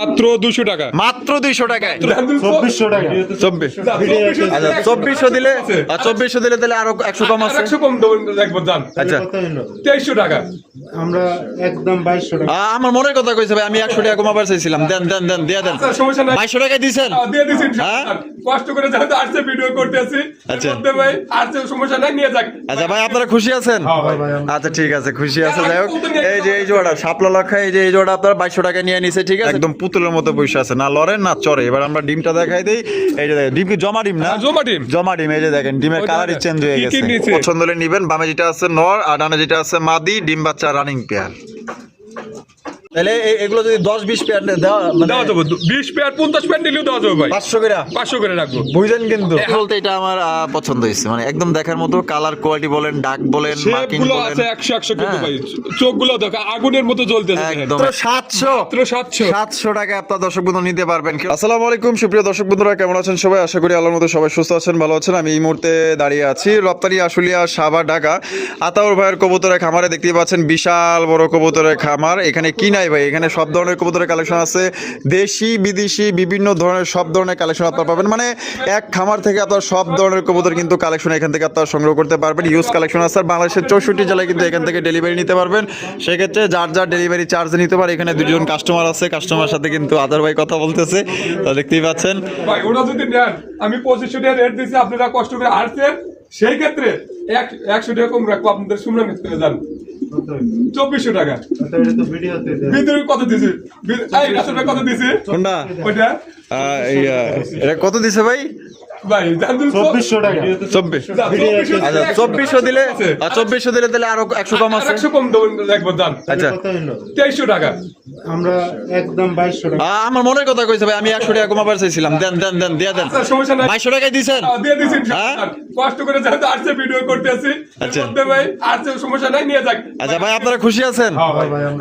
মাত্র দুশো টাকা। মাত্র দুইশো টাকায়। চব্বিশশো টাকা। চব্বিশ। আচ্ছা চব্বিশশো দিলে চব্বিশশো দিলে তাহলে আরও একশো কম আছে? একশো কম দেখব দাম আচ্ছা। তেইশশো টাকা। আমরা একদম বাইশশো টাকা। আমার মনের কথা কইছে ভাই আমি একশো টাকা কমাবার চাইছিলাম। দেন দেন দেন দিয়ে দেন। আচ্ছা, সমস্যা নাই। বাইশশো টাকায় দিয়েছেন? দিয়ে হ্যাঁ? কষ্ট করে যেহেতু আসছে ভিডিও করতেছি আচ্ছা। ভাই আসছে সমস্যা নাই নিয়ে যাক। আচ্ছা ভাই আপনারা খুশি আছেন? হ্যাঁ আচ্ছা ঠিক আছে খুশি আছে। যাই হোক। এই যে এই জোড়া সাপলা লক্ষা এই যে এই জোড়া আপনার বাইশশো টাকা নিয়ে নিছে ঠিক আছে? একদম পুতুলের মতো বসে আছে। না লড়েন না চড়ে। এবার আমরা ডিমটা দেখাই দিই। এই যে দেখেন, ডিম কি জমা ডিম না? হ্যাঁ, জমা ডিম। জমা ডিম এই যে দেখেন ডিমের কালারই চেঞ্জ হয়ে গেছে। পছন্দ হলে নিবেন। বামে যেটা আছে নর আর ডানে যেটা আছে মাদি ডিম বাচ্চা রানিং পেয়ার তাহলে এগুলো যদি দশ বিশ পেয়ার দেওয়া মানে দেওয়া যাব। বিশ পেয়ার পঞ্চাশ পেয়ার নিলেও দেওয়া যাবে ভাই। পাঁচশো করে। পাঁচশো করে রাখব। বুঝলেন কিন্তু। বলতে এটা আমার পছন্দ হয়েছে। মানে একদম দেখার মতো কালার কোয়ালিটি বলেন ডাক বলেন মার্কিং শেপগুলো বলেন। আছে একশো একশো কিন্তু হ্যাঁ। ভাই। চোখগুলো দেখো আগুনের মতো জ্বলতেছে একদম। সাতশো। সাতশো। সাতশো টাকা আপনার দর্শক বন্ধু নিতে পারবেন। আসসালামু আলাইকুম সুপ্রিয় দর্শক বন্ধুরা কেমন আছেন সবাই? আশা করি আল্লাহর মতো সবাই সুস্থ আছেন ভালো আছেন। আমি এই মুহূর্তে দাঁড়িয়ে আছি রপ্তানি আশুলিয়া সাবা ঢাকা। আতাউর ভাইয়ের কবুতরের খামারে দেখতে পাচ্ছেন বিশাল বড় কবুতরের খামার। এখানে কি নাই ভাই, এখানে সব ধরনের কবুতরের কালেকশন আছে। দেশি, বিদেশি, বিভিন্ন ধরনের, সব ধরনের কালেকশন আপনার পাবেন। মানে এক খামার থেকে আপনার সব ধরনের কবুতর কিন্তু কালেকশন এখান থেকে আপনার সংগ্রহ করতে পারবেন। ইউজ কালেকশন আছে। আর বাংলাদেশের চৌষট্টি জেলায় কিন্তু এখান থেকে ডেলিভারি নিতে পারবেন। সেক্ষেত্রে যার যার ডেলিভারি চার্জ নিতে পারে, এখানে দুজন কাস্টমার আছে। কাস্টমার সাথে কিন্তু আদার ভাই কথা বলতেছে। তো দেখতেই পাচ্ছেন। ভাই, ওরা যদি নেন, আমি পঁচিশশো টাকা রেট দিচ্ছি আপনারা কষ্ট করে আসছেন। সেই ক্ষেত্রে এক একশো টাকা কম রাখব আপনাদের শুনলাম করে যান চব্বিশশো টাকা। কত এটা তো ভিডিওতে দেয়। বিদ্যুৎ কত দিছি? কত দিছে কত দিছে ভাই? চব্বিশশো চব্বিশশো আচ্ছা চব্বিশশো দিলে চব্বিশশো দিলে তাহলে আরও একশো কম আছে? একশো কম দেখব দাম আচ্ছা। তেইশশো টাকা। আমরা একদম বাইশশো টাকা। আমার মনের কথা কইছে ভাই আমি একশো টাকা কমাবার চাইছিলাম। দেন দেন দেন দিয়ে দেন। আচ্ছা, সমস্যা নাই। বাইশশো টাকায় দিছেন দিয়ে দিছি হ্যাঁ? কষ্ট করে যেহেতু আসছে ভিডিও করতেছি আচ্ছা। ভাই আসছে সমস্যা নাই নিয়ে যাক। আচ্ছা ভাই আপনারা খুশি আছেন? হ্যাঁ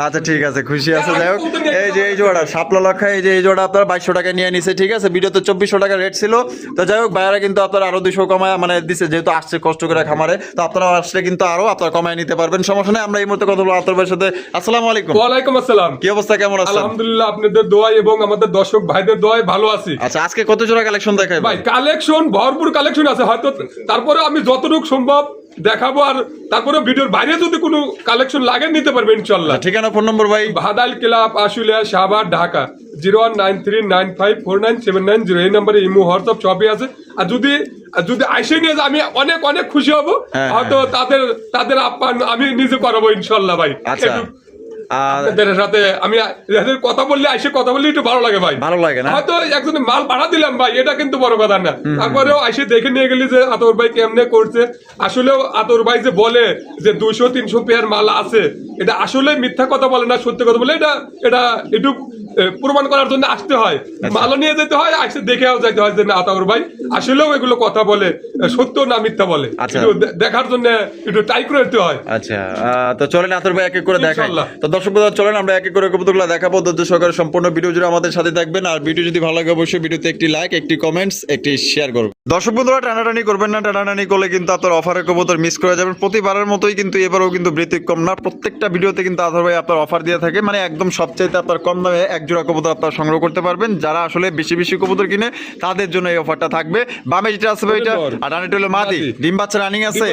আচ্ছা ঠিক আছে খুশি আছে। যাই হোক এই যে এই জোড়া সাপলা লক্ষা এই যে এই জোড়া আপনার বাইশশো টাকা নিয়ে নিছে ঠিক আছে? ভিডিওতে চব্বিশশো টাকা রেট ছিল। তো যাই হোক ভাইয়ারা কিন্তু আপনার আরও দুশো কমায় মানে দিছে যেহেতু আসছে কষ্ট করে খামারে তো আপনারা আসলে কিন্তু আরও আপনারা কমায় নিতে পারবেন। সমস্যা নেই আমরা এই মুহূর্তে কথা বলব আপনার ভাইয়ের সাথে। আসসালামু আলাইকুম। ওয়ালাইকুম আসসালাম। কি অবস্থা কেমন আছেন? আলহামদুলিল্লাহ আপনাদের দোয়াই এবং আমাদের দর্শক ভাইদের দোয়াই ভালো আছি। আচ্ছা আজকে কত জোড়া কালেকশন দেখাই ভাই কালেকশন ভরপুর কালেকশন আছে হয়তো তারপরে আমি যতটুকু সম্ভব দেখাবো আর তারপরে ভিডিওর বাইরে যদি কোনো কালেকশন লাগে নিতে পারবে ইনশাল্লাহ ঠিকানা ফোন নম্বর ভাই? Bhadail club Ashulia Shahbag Dhaka. Zero one nine three nine five four nine seven nine zero এই নম্বরে ইমো হোয়াটসঅ্যাপ সবই আছে। আর যদি যদি আইসে নিয়ে যায় আমি অনেক অনেক খুশি হব। হ্যাঁ, হয়তো তাদের তাদের আপ্যায়ন আমি নিজে করাবো ইনশাল্লাহ ভাই। আচ্ছা। আর সাথে আমি এদের কথা বললে আইসে কথা বললে একটু ভালো লাগে ভাই। ভালো লাগে না? হয়তো একজন মাল ভাড়া দিলাম ভাই এটা কিন্তু বড় কথা না। তারপরেও আইসে দেখে নিয়ে গেলি যে আতর ভাই কেমনে করছে। আসলেও আতর ভাই যে বলে যে দুইশো তিনশো পেয়ার মাল আছে এটা আসলে মিথ্যা কথা বলে না সত্যি কথা বলে এটা এটা একটু প্রমাণ করার জন্য আসতে হয়। মালও নিয়ে যেতে হয় আসে দেখেও যেতে হয় যে না আতর ভাই আসলেও এগুলো কথা বলে সত্য না মিথ্যা বলে। আচ্ছা। দেখার জন্য একটু ট্রাই করে হয়। আচ্ছা তো চলেন আতর ভাই এক এক করে দেখাই। ইনশাল্লাহ। তো দর্শক বন্ধুরা, চলেন আমরা এক এক করে কবুতরগুলো দেখাবো। ধৈর্য সহকারে সম্পূর্ণ ভিডিও জুড়ে আমাদের সাথে থাকবেন। আর ভিডিও যদি ভালো লাগে, অবশ্যই ভিডিওতে একটি লাইক একটি কমেন্টস একটি শেয়ার করবেন দর্শক বন্ধুরা টানাটানি করবেন না টানাটানি করলে কিন্তু আপনার অফারের কবুতর মিস করে যাবেন প্রতিবারের মতোই কিন্তু এবারেও কিন্তু ব্যতিক্রম না। প্রত্যেকটা ভিডিওতে কিন্তু আধার ভাই আপনার অফার দিয়ে থাকে। মানে একদম সবচাইতে আপনার কম দামে এক জোড়া কবুতর আপনার সংগ্রহ করতে পারবেন। যারা আসলে বেশি বেশি কবুতর কিনে তাদের জন্য এই অফারটা থাকবে। বামে যেটা আছে ভাই এটা আর ডানেটা হলো মাদি। ডিম বাচ্চা রানিং আছে।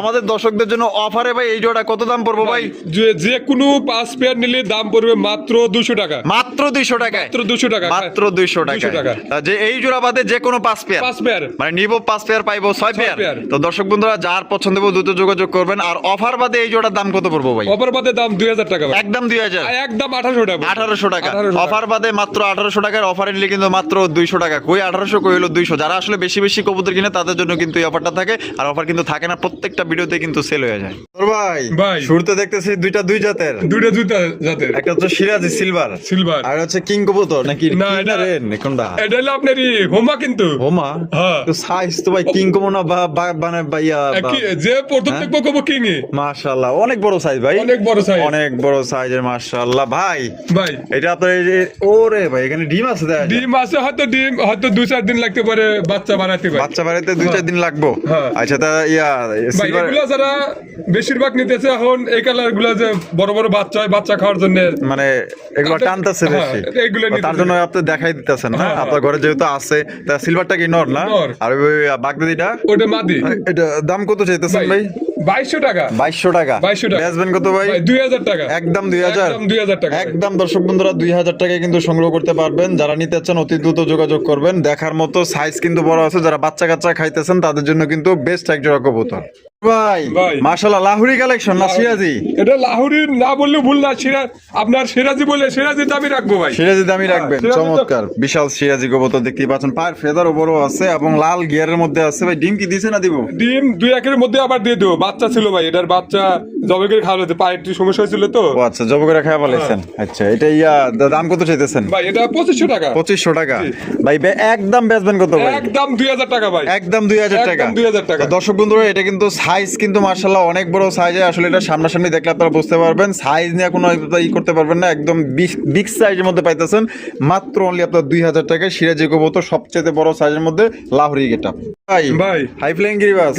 আমাদের দর্শকদের জন্য অফারে ভাই এই জোড়া কত দাম পড়ব ভাই? যে যে কোনো পাঁচ পেয়ার নিলে দাম পড়বে মাত্র দুশো টাকা। মাত্র দুইশো টাকা মাত্র দুশো টাকা। মাত্র দুইশো টাকা 200 টাকা। যে এই জোড়া বাদে যে কোনো পাঁচ পেয়ার পাঁচ পেয়ার মানে নিব পাঁচ পেয়ার পাইবো ছয় পেয়ার। তো দর্শক বন্ধুরা যার পছন্দ হবে দ্রুত যোগাযোগ করবেন। আর অফার বাদে এই জোড়ার দাম কত পড়ব ভাই? অপর বাদে দাম দুই হাজার টাকা একদম দুই হাজার। একদম আঠারোশো টাকা আঠারোশো টাকা। 1800 টাকা। অফার বাদে মাত্র আঠারোশো টাকার অফার নিলে কিন্তু মাত্র দুইশো টাকা। কই আঠারোশো কই হলো দুইশো। যারা আসলে বেশি বেশি কবুতর কিনে তাদের জন্য কিন্তু এই অফারটা থাকে। আর অফার কিন্তু থাকে না প্রত্যেকটা ভিডিওতে কিন্তু সেল হয়ে যায়। ভাই ভাই। শুরুতে দেখতেছি দুইটা দুই জাতের। দুইটা দুইটা জাতের। একটা হচ্ছে সিরাজি সিলভার সিলভার। আর হচ্ছে কিং কবুতর নাকি না, এটা-? কোনটা? এটা হলো আপনার হোমা কিন্তু। হোমা? হ্যাঁ সাইজ তো ভাই কিং কমো না বা বা- মানে ভাইয়া যে প্রথম দেখব কবো কিংই মাশাআল্লাহ অনেক বড় সাইজ ভাই। অনেক বড় সাইজ অনেক বড় সাইজের মাশাআল্লাহ। ভাই ভাই। এটা আপনার ওরে ভাই এখানে ডিম আছে ডিম আছে হয়তো ডিম হয়তো দুই চার দিন লাগতে পারে বাচ্চা বানাতে পারে বাচ্চা বাড়িতে দুই চার দিন লাগবো। আচ্ছা তা ইয়া এগুলো যারা বেশিরভাগ নিতেছে এখন এই কালারগুলো যে বড় বড় বাচ্চা হয় বাচ্চা খাওয়ার জন্য। মানে এগুলো টানতেছে হ্যাঁ, বেশি। এগুলো তার জন্য আপনি দেখাই দিতেছেন না হ্যাঁ, হ্যাঁ। আপনার ঘরে যেহেতু আছে তা সিলভারটা কি নর না। আর বাগদাদিটা ওটা মাদি এটা দাম কত চাইতেছেন ভাই? বাইশশো টাকা। বাইশশো টাকা। 2200 টাকা। বেচবেন কত ভাই? দুই হাজার টাকা। একদম দুই হাজার। একদম 2000 টাকা। একদম দর্শক বন্ধুরা দুই হাজার টাকায় কিন্তু সংগ্রহ করতে পারবেন। যারা নিতে চান অতি দ্রুত যোগাযোগ করবেন। দেখার মতো সাইজ কিন্তু বড় আছে। যারা বাচ্চা কাচ্চা খাইতেছেন তাদের জন্য কিন্তু বেস্ট এক জোড়া কবুতর। ভাই। মাশাআল্লাহ লাহুরি কালেকশন না সিরাজি? এটা লাহুরি না বললে ভুল না। আপনার সিরাজি বলে সিরাজি দামি রাখব ভাই। সিরাজি দামি রাখবেন। চমৎকার। বিশাল সিরাজি কবুতর দেখতেই পাচ্ছেন। পায়ের ফেদারও বড় আছে এবং লাল গিয়ারের মধ্যে আছে। ভাই ডিম কি দিছে না দিব? ডিম দুই একের মধ্যে আবার দিয়ে দেবো। বাচ্চা ছিল ভাই এটার বাচ্চা জবে করে খাওয়া হয়েছে পায়ের একটু সমস্যা হয়েছিল তো। ও আচ্ছা জব করে খাওয়া বলেছেন আচ্ছা এটা ইয়া দাম কত চাইতেছেন? ভাই এটা পঁচিশশো টাকা। পঁচিশশো টাকা। ভাই একদম বেচবেন কত ভাই? একদম দুই হাজার টাকা ভাই। একদম দুই হাজার টাকা। একদম 2000 টাকা। দর্শক বন্ধুরা এটা কিন্তু সাইজ কিন্তু মার্শাল্লাহ অনেক বড় সাইজে আসলে এটা সামনাসামনি দেখলে আপনারা বুঝতে পারবেন। সাইজ নিয়ে কোনো ই করতে পারবেন না। একদম বিগ সাইজের মধ্যে পাইতেছেন। মাত্র অনলি আপনার দুই হাজার টাকায় সিরাজি কবুতর সবচেয়ে বড় সাইজের মধ্যে লাহরি গেটা ভাই ভাই। হাই ফ্লাইং গিরিবাস।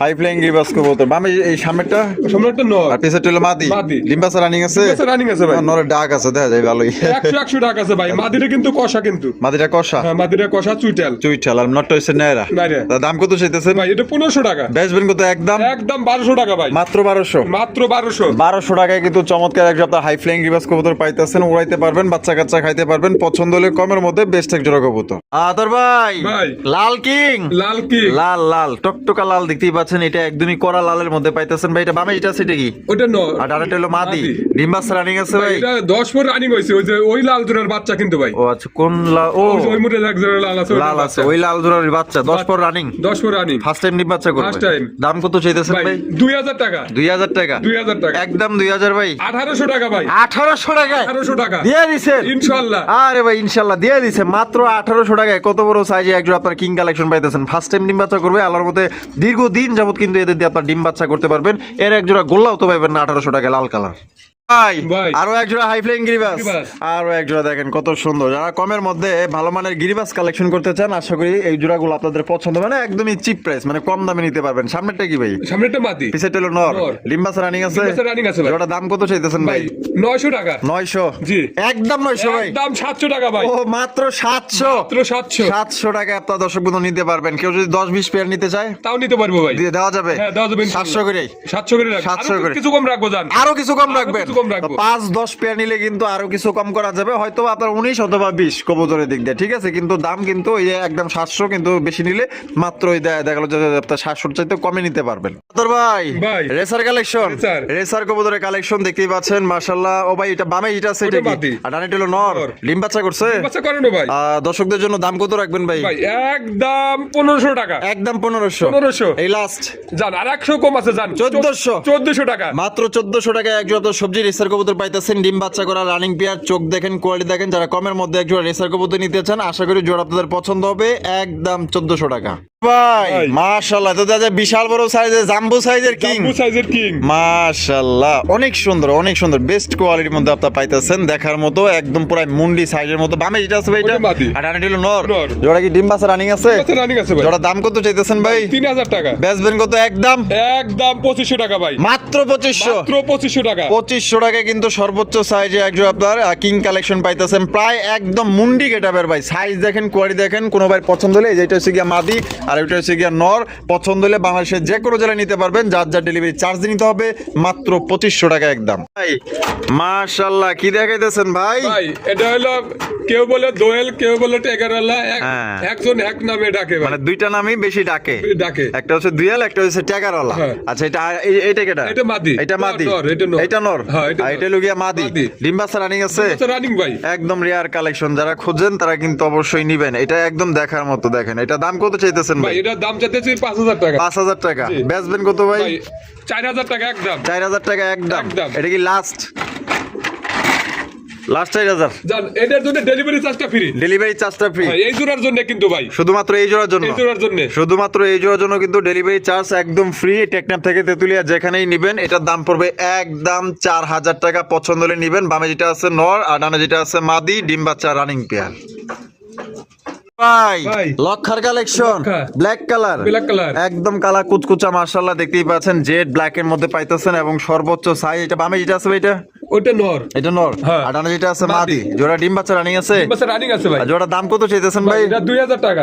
হাই ফ্লাইং গিরিবাস কবুতর। বামে এই সামনেরটা? সামনে একটা নয়। আর পিছেরটা হলো মাদি। মাদি। ডিম্বাসা রানিং আছে? রানিং আছে ভাই। নরের ডাক আছে দেখা যায় ভালোই। একশো একশো টাকা আছে ভাই। মাদিরে কিন্তু কষা কিন্তু। মাদিটা কষা? হ্যাঁ মাদিরে কষা চুইটাল চুইঠাল আর নটটা হচ্ছে নেয়রা। তা দাম কত চাইতেছেন? ভাই এটা পনেরোশো টাকা। বেচবেন কত একদম? একদম বারোশো টাকা ভাই। মাত্র বারোশো? মাত্র বারোশো। বারোশো টাকায় কিন্তু চমৎকার এক আপনার হাই ফ্লাইং রিভার্স কবুতর পাইতেছেন উড়াইতে পারবেন বাচ্চা কাচ্চা খাইতে পারবেন পছন্দ হলে কমের মধ্যে বেস্ট এক জোড়া কবুতর। আদর ভাই ভাই। লাল কিং? লাল কি। লাল লাল টকটকা লাল দেখতেই পাচ্ছেন এটা একদমই কড়া লালের মধ্যে পাইতেছেন ভাই এটা বামে এটা সেটা কি? ওটা নয় আর ডানাটা হলো মাদি। ডিম্বাস রানিং আছে ভাই, এটা দশ ফুট রানিং হয়েছে ওই যে ওই লাল জোড়ার বাচ্চা কিন্তু ভাই। ও আচ্ছা কোন লাল ও। ওই মুঠে এক জোড়া লাল আছে লাল আছে ওই লাল জোড়ার বাচ্চা দশ পর রানিং দশ ফুট রানিং ফার্স্ট টাইম ডিম বাচ্চা করবে। First time। দাম কত চাইতেছেন ভাই ভাই? দুই হাজার টাকা। দুই হাজার টাকা? দুই হাজার টাকা। একদম দুই হাজার ভাই। আঠারোশো টাকা ভাই। আঠারোশো টাকায়? আঠারোশো টাকা। দিয়ে দিছেন? ইনশাল্লাহ। আরে ভাই ইনশাল্লাহ দিয়ে দিছে। মাত্র আঠারোশো টাকায় কত বড় সাইজে একজন আপনার কিং কালেকশন পাইতেছেন? ফার্স্ট টাইম ডিম বাচ্চা করবে আল্লাহর মধ্যে দীর্ঘ দিন যাবত কিন্তু এদের দিয়ে আপনার ডিম বাচ্চা করতে পারবেন। এর একজোড়া গোল্লাও তো পাবেন না আঠারোশো টাকা লাল কালার। ভাই ভাই। আরও একজোড়া হাই ফ্লাইং গিরিবাস গিরিবাস। আরও একজোড়া দেখেন কত সুন্দর। যারা কমের মধ্যে ভালো মানের গিরিবাস কালেকশন করতে চান আশা করি এই জোড়াগুলো আপনাদের পছন্দ। মানে একদমই চিপ প্রাইস মানে কম দামে নিতে পারবেন। সামনেরটা কি ভাই? সামনে মাটি পিছের টেলো নর। নর। রানিং আছে। ডিম্বাসা আছে জোড়া দাম কত চাইতেছেন ভাই? ভাই নয়শো টাকা। নয়শো। জি। একদম নয়শো ভাই। একদম সাতশো টাকা ভাই। ও মাত্র সাতশো। মাত্র সাতশো। সাতশো টাকায় আপনার দর্শক বন্ধু নিতে পারবেন। কেউ যদি দশ বিশ পেয়ার নিতে চায় তাও নিতে পারব ভাই। দিয়ে দেওয়া যাবে। হ্যাঁ দেওয়া করে সাতশো করে রাখব। 700 আরও করে। কিছু কম রাখব জান। আরও কিছু কম রাখবেন। কম রাখব। পাঁচ দশ পেয়ার নিলে কিন্তু আরও কিছু কম করা যাবে হয়তো আপনার উনিশ অথবা বিশ কবুতরের দিক দিয়ে ঠিক আছে? কিন্তু দাম কিন্তু ওই একদম সাতশো কিন্তু বেশি নিলে মাত্র ওই দেখা গেলো যে আপনার সাতশোর চাইতে কমে নিতে পারবেন। ভাই। Racer collection racer. কবুতরের কালেকশন দেখতেই পাচ্ছেন মার্শাল্লাহ ও ভাই এটা বামে এটা ওটা কি? আর ডানেটা হলো নর। ডিম বাচ্চা করছে? বাচ্চা করে ভাই। দর্শকদের জন্য দাম কত রাখবেন ভাই? একদম পনেরোশো টাকা। একদম পনেরোশো। পনেরোশো। এই লাস্ট জান আর একশো কম আছে জান। চোদ্দশো। চোদ্দশো টাকা। মাত্র চোদ্দশো টাকা এক সবজি রেসার কবুতর পাইতেছেন, ডিম বাচ্চা করা রানিং পেয়ার, চোখ দেখেন, কোয়ালিটি দেখেন, যারা কমের মধ্যে এক জোড়া রেসার কবুতর নিতে চান, আশা করি জোড়া আপনাদের পছন্দ হবে, একদম চোদ্দশো টাকা। ভাই। মাশাল্লাহ তো দাদা বিশাল বড় সাইজের জাম্বু সাইজের কিং। জাম্বু সাইজের কিং। মাশাল্লাহ অনেক সুন্দর অনেক সুন্দর বেস্ট কোয়ালিটির মধ্যে পাইতেছেন দেখার মতো একদম পুরো মুন্ডি সাইজের মতো। বামে যেটা আছে ভাই এটা? আর হলো নর। জোড়া কি ডিম রানিং আছে? রানিং আছে ভাই। জোড়া দাম কত চাইতেছেন ভাই? তিন হাজার টাকা। বেচবেন কত একদম? একদম পঁচিশশো টাকা ভাই। মাত্র পঁচিশশো। মাত্র পঁচিশশো টাকা। পঁচিশশো টাকায় কিন্তু সর্বোচ্চ সাইজে একজন আপনার কিং কালেকশন পাইতেছেন। প্রায় একদম মুন্ডি গেটাবের ভাই। সাইজ দেখেন কোয়ালিটি দেখেন কোনো ভাই পছন্দ হলে এই যে এটা হচ্ছে গিয়া মাদি আর এটা হচ্ছে গিয়া নর। পছন্দ হলে বাংলাদেশের যে কোনো জেলায় নিতে পারবেন। যার যার ডেলিভারি চার্জ নিতে হবে মাত্র পঁচিশশো টাকা একদম। ভাই মাশাল্লাহ কি দেখাইতেছেন ভাই? ভাই এটা হলো কেউ বলে দোয়েল কেউ বলে টেকারওয়ালা হ্যাঁ। একজন এক নামে ডাকে মানে দুইটা নামই বেশি ডাকে। ডাকে। একটা হচ্ছে দুয়াল একটা হচ্ছে ট্যাগারওয়ালা হ্যাঁ। আচ্ছা এটা এই- এইটা কেটা? এটা মাদি। এটা মাদি। নর, এটা নর। এটা হ্যাঁ, এটা আর নর। লুগিয়া মাদি। মাদি। ডিম্বাসা রানিং আছে? রানিং ভাই। একদম রেয়ার কালেকশন যারা খুঁজেন তারা কিন্তু অবশ্যই নিবেন। এটা একদম দেখার মতো দেখেন। এটা দাম কত চাইতেছেন ভাই ভাই। এটার দাম চাইতেছি পাঁচ হাজার টাকা। পাঁচ হাজার টাকা। বেচবেন কত ভাই? ভাই চার হাজার টাকা একদম। চার হাজার টাকা একদম। একদম। এটা কি লাস্ট লাস্ট চার হাজার? এটার জন্য ডেলিভারি চার্জটা ফ্রি ডেলিভারি চার্জটা ফ্রি এই জোড়ার জন্য কিন্তু ভাই। শুধুমাত্র এই জোড়ার জন্য? এই জোড়ার জন্য। শুধুমাত্র এই জোড়ার জন্য কিন্তু ডেলিভারি চার্জ একদম ফ্রি টেকনাফ থেকে তেতুলিয়া যেখানেই নিবেন এটার দাম পড়বে একদম চার হাজার টাকা। পছন্দ হলে নিবেন। বামে যেটা আছে নর আর ডানে যেটা আছে মাদি ডিম বাচ্চা রানিং পেয়ার ভাই। লক্ষার collection black colour Black color। একদম কালা কুচকুচা দেখতেই পাচ্ছেন জেড ব্ল্যাক এর মধ্যে পাইতেছেন এবং সর্বোচ্চ সাইজ এটা বামে যেটা আছে এটা? ওটা নর। এটা নর। হ্যাঁ। আর ডানে যেটা আছে মাদি। মাদি। জোড়া ডিম বাচ্চা রানিং আছে? বাস রানিং আছে ভাই। জোড়া দাম কত চাইতেছেন ভাই? এটা টাকা।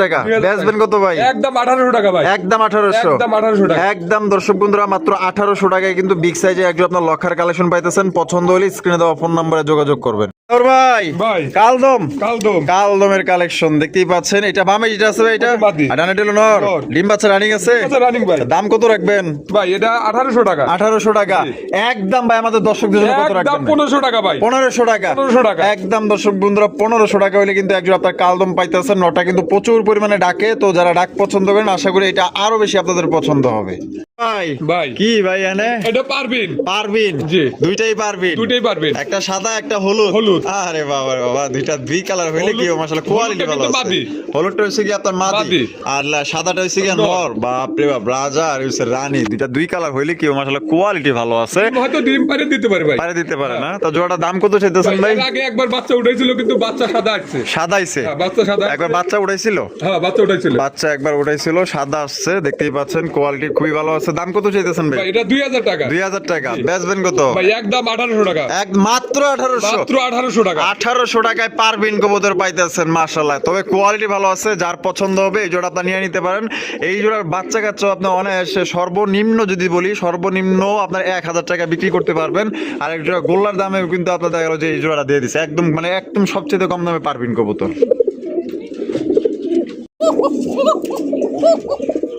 টাকা। বেচবেন কত ভাই? একদম আঠারোশো টাকা ভাই। একদম আঠারোশো। একদম 1800 টাকা। একদম দর্শক বন্ধুরা মাত্র আঠারোশো টাকায় কিন্তু বিগ সাইজে একজন আপনার লক্ষার কালেকশন পাইতেছেন। পছন্দ হলে স্ক্রিনে দেওয়া ফোন নম্বরে যোগাযোগ করবেন। ভাই ভাই। কালদম। কালদম। কালদমের কালেকশন দেখতেই পাচ্ছেন। এটা বামে যেটা আছে ভাই এটা? ওটা মাদি। আর ডানে হলো নর। নর। ডিম বাচ্চা রানিং আছে? আচ্ছা রানিং ভাই। দাম কত রাখবেন? ভাই এটা আঠারোশো টাকা। একদম ভাই আমাদের দর্শকদের জন্য কত একদম রাখবেন? পনেরোশো টাকা ভাই। টাকা। 1500 টাকা। একদম দর্শক বন্ধুরা পনেরোশো টাকা হলে কিন্তু একজন আপনার কালদম পাইতেছেন নটা কিন্তু প্রচুর পরিমাণে ডাকে। তো যারা ডাক পছন্দ করেন আশা করি এটা আরও বেশি আপনাদের পছন্দ হবে। ভাই ভাই। কি ভাই এনে? এটা পারবিন। পারবিন? জি। দুইটাই পারবিন? দুটেই পারবেন। একটা সাদা একটা হলুদ? হলুদ। আরে বাবা বাবা দুইটা দুই কালার হইলে কি মাশাআল্লাহ কোয়ালিটি ভালো আছে। হলুদটা হচ্ছে কি আপনার মাদি। মাদি। আর সাদাটা হচ্ছে কি নর। নর। বাপ রে বাপ রাজা আর হচ্ছে রানী। দুইটা দুই কালার হইলে কি মাশাআল্লাহ কোয়ালিটি ভালো আছে। হয়তো ডিম পারে দিতে পারে ভাই। পারে দিতে পারে না। তো জোড়াটা দাম কত চাইতেছেন ভাই আগে একবার বাচ্চা উঠেছিল কিন্তু বাচ্চা সাদা আসছে। সাদাইছে হ্যাঁ, বাচ্চা সাদা একবার বাচ্চা উঠাইছিল? হ্যাঁ বাচ্চা উঠেছিল বাচ্চা একবার উঠাইছিল সাদা আসছে দেখতেই পাচ্ছেন কোয়ালিটি খুবই ভালো আছে। দাম কত চাইতেছেন ভাই? এটা দুই হাজার টাকা। দুই হাজার টাকা। বেচবেন কত? ভাই একদম আঠারোশো টাকা। এক মাত্র আঠারোশো। মাত্র আঠারোশো টাকা। আঠারোশো টাকায় পারবিন কবুতর পাইতেছেন মার্শাল্লাহ তবে কোয়ালিটি ভালো আছে যার পছন্দ হবে এই জোড়া আপনি নিয়ে নিতে পারেন। এই জোড়ার বাচ্চা কাচ্চা আপনি অনায়াসে সর্বনিম্ন যদি বলি সর্বনিম্ন আপনার এক হাজার টাকা বিক্রি করতে পারবেন। আর এক জোড়া গোল্লার দামে কিন্তু আপনার দেখা গেল যে এই জোড়াটা দিয়ে দিচ্ছে একদম মানে একদম সবচেয়ে কম দামে পারবিন কবুতর।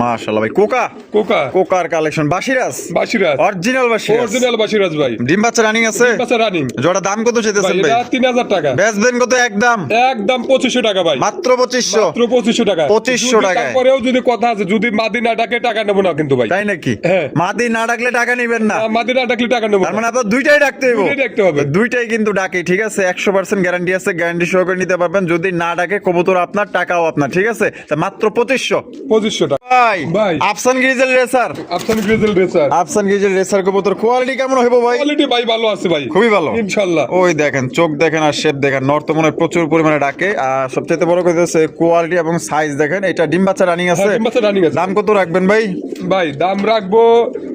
মাশাল্লাহ ভাই কোকা? কোকা। কোকার কালেকশন বাসিরাজ? বাসিরাজ। অরিজিনাল বাসিরাজ। অরিজিনাল বাসিরাজ ভাই। ডিম বাচ্চা রানিং আছে? বাচ্চা রানিং জোড়া দাম কত চাইতেছেন ভাই এটা তিন হাজার টাকা। বেচবেন কত একদম? একদম পঁচিশশো টাকা ভাই। মাত্র পঁচিশশো। মাত্র পঁচিশশো টাকা। 2500 যদি তারপরেও যদি কথা আছে যদি মাদি না ডাকে টাকা নেব না কিন্তু ভাই। তাই নাকি? হ্যাঁ। মাদি না ডাকলে টাকা নিবেন না। মাদি না ডাকলে টাকা নেব তার মানে আপনার দুইটাই ডাকতে হইব। দুইটাই ডাকতে হবে। দুইটাই কিন্তু ডাকে ঠিক আছে? একশো পার্সেন্ট গ্যারান্টি আছে গ্যারান্টি সহকারে নিতে পারবেন। যদি না ডাকে কবুতর আপনার টাকাও আপনার ঠিক আছে? মাত্র পঁচিশশো। পঁচিশশো টাকা। ভাই ভাই। আফসান গ্রিজেল রেসার। আফসান গ্রিজেল রেসার। আফসান গ্রিজেল রেসার কবুতর কোয়ালিটি কেমন হইব ভাই? কোয়ালিটি ভাই ভালো আছে ভাই। খুবই ভালো। ইনশাল্লাহ। ওই দেখেন চোখ দেখেন আর শেপ দেখেন। নর্থ মনে প্রচুর পরিমাণে ডাকে। আর সবচেয়ে বড় কথা হচ্ছে কোয়ালিটি এবং সাইজ দেখেন। এটা ডিম বাচ্চা রানিং আছে। হ্যাঁ, ডিম বাচ্চা running আছে। দাম কত রাখবেন ভাই? ভাই দাম রাখব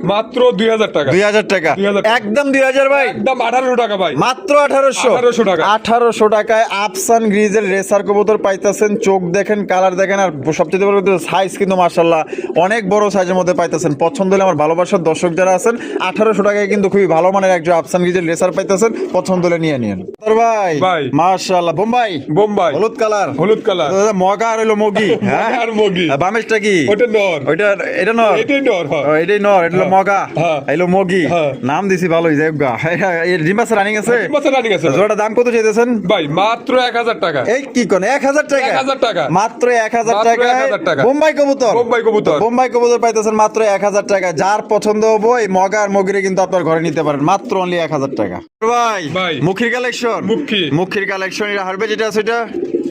মাত্র দুই হাজার টাকা। দুই হাজার টাকা। একদম দুই হাজার ভাই। একদম আঠারোশো টাকা ভাই। মাত্র আঠারোশো। 1800 টাকা। আঠারোশো টাকায় আফসান রেসার কবুতর পাইতেছেন। চোখ দেখেন কালার দেখেন। আর সবচেয়ে বড় সাইজ কিন্তু মার্শাল্লাহ অনেক বড় সাইজের মধ্যে পাইতেছেন। পছন্দ হলে আমার ভালোবাসার দর্শক যারা আছেন আঠারোশো টাকায় কিন্তু খুবই ভালো মানের একজন আফসান গ্রিজের রেসার পাইতেছেন পছন্দ হলে নিয়ে নিন ভাই ভাই। মার্শাল্লাহ বোম্বাই। বোম্বাই। হলুদ কালার। হলুদ কালার। মগা আর হইল মগি হ্যাঁ? আর মগি। বামেশটা কি? ওটা নর। ওইটা এটা নর? এটাই নর হ্যাঁ। এটাই নর এটা হলো মগা। হ্যাঁ। এলো মগি। হ্যাঁ। নাম দিছি ভালোই যাই গা। ডিম্বাস রানিং আছে ডিম রানিং আছে। জোড়াটা দাম কত চাইতেছেন? ভাই মাত্র এক হাজার টাকা। এই কি কোন? এক হাজার টাকা? 1000 টাকা। মাত্র এক হাজার মাত্র টাকা 1000 টাকা। বোম্বাই কবুতর। বোম্বাই কবুতর। বোম্বাই কবুতর পাইতেছেন মাত্র এক হাজার টাকা যার পছন্দ হব এই মগার মগিরে কিন্তু আপনার ঘরে নিতে পারেন মাত্র অনলি এক হাজার টাকা ভাই ভাই। মুখির কালেকশন মুখী। মুখির কালেকশন এটা হারবে যেটা সেটা এটা